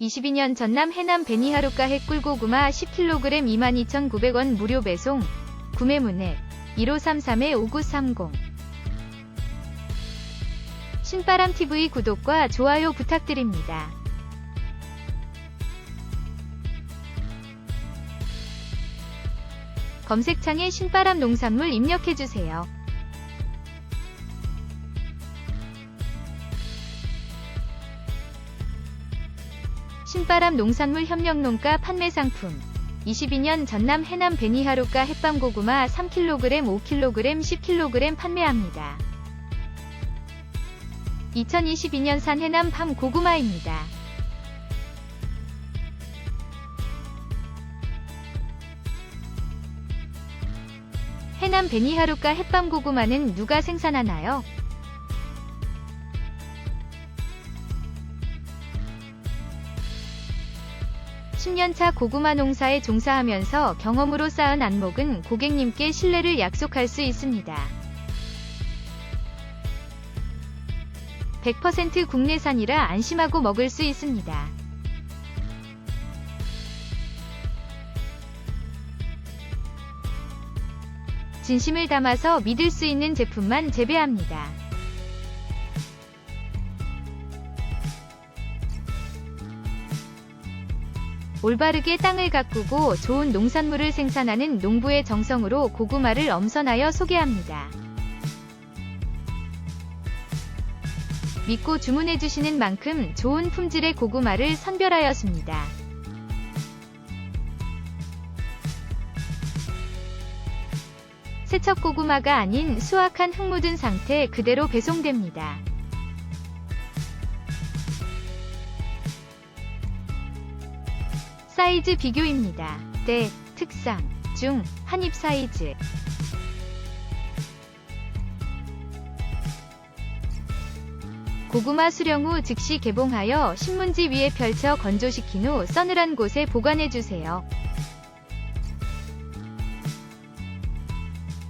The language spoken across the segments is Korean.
22년 전남 해남 베니하루카 핵꿀고구마 10kg 22,900원 무료 배송 구매 문의 1533-5930 신바람TV 구독과 좋아요 부탁드립니다. 검색창에 신바람 농산물 입력해주세요. 신바람 농산물 협력농가 판매 상품 22년 전남 해남 베니하루카 햇밤고구마 3kg, 5kg, 10kg 판매합니다. 2022년 산 해남 밤 고구마입니다. 해남 베니하루카 햇밤 고구마는 누가 생산하나요? (10년차) 고구마 농사에 종사하면서 경험으로 쌓은 안목은 고객님께 신뢰를 약속할 수 있습니다. 100% 국내산이라 안심하고 먹을 수 있습니다. 진심을 담아서 믿을 수 있는 제품만 재배합니다. 올바르게 땅을 가꾸고 좋은 농산물을 생산하는 농부의 정성으로 고구마를 엄선하여 소개합니다. 믿고 주문해주시는 만큼 좋은 품질의 고구마를 선별하였습니다. 세척 고구마가 아닌 수확한 흙 묻은 상태 그대로 배송됩니다. 사이즈 비교입니다. 대, 특상, 중, 한입 사이즈. 고구마 수령 후 즉시 개봉하여 신문지 위에 펼쳐 건조시킨 후 서늘한 곳에 보관해주세요.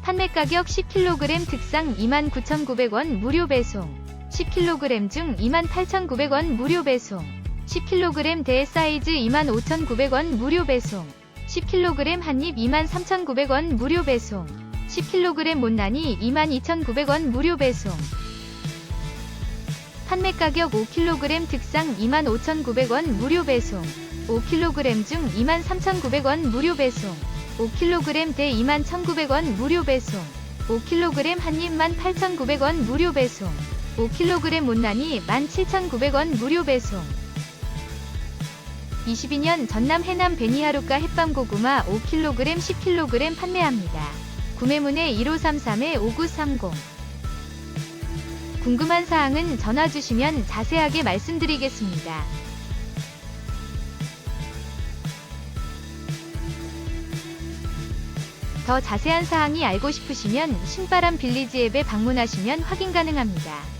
판매 가격 10kg 특상 29,900원 무료 배송 10kg 중 28,900원 무료 배송 10kg 대 사이즈 25,900원 무료 배송. 10kg 한입 23,900원 무료 배송. 10kg 못난이 22,900원 무료 배송. 판매 가격 5kg 특상 25,900원 무료 배송. 5kg 중 23,900원 무료 배송. 5kg 대 21,900원 무료 배송. 5kg 한입 18,900원 무료 배송. 5kg 못난이 17,900원 무료 배송 22년 전남 해남 베니하루카 햇밤 고구마 5kg 10kg 판매합니다. 구매문의 1533-5930 궁금한 사항은 전화 주시면 자세하게 말씀드리겠습니다. 더 자세한 사항이 알고 싶으시면 신바람 빌리지 앱에 방문하시면 확인 가능합니다.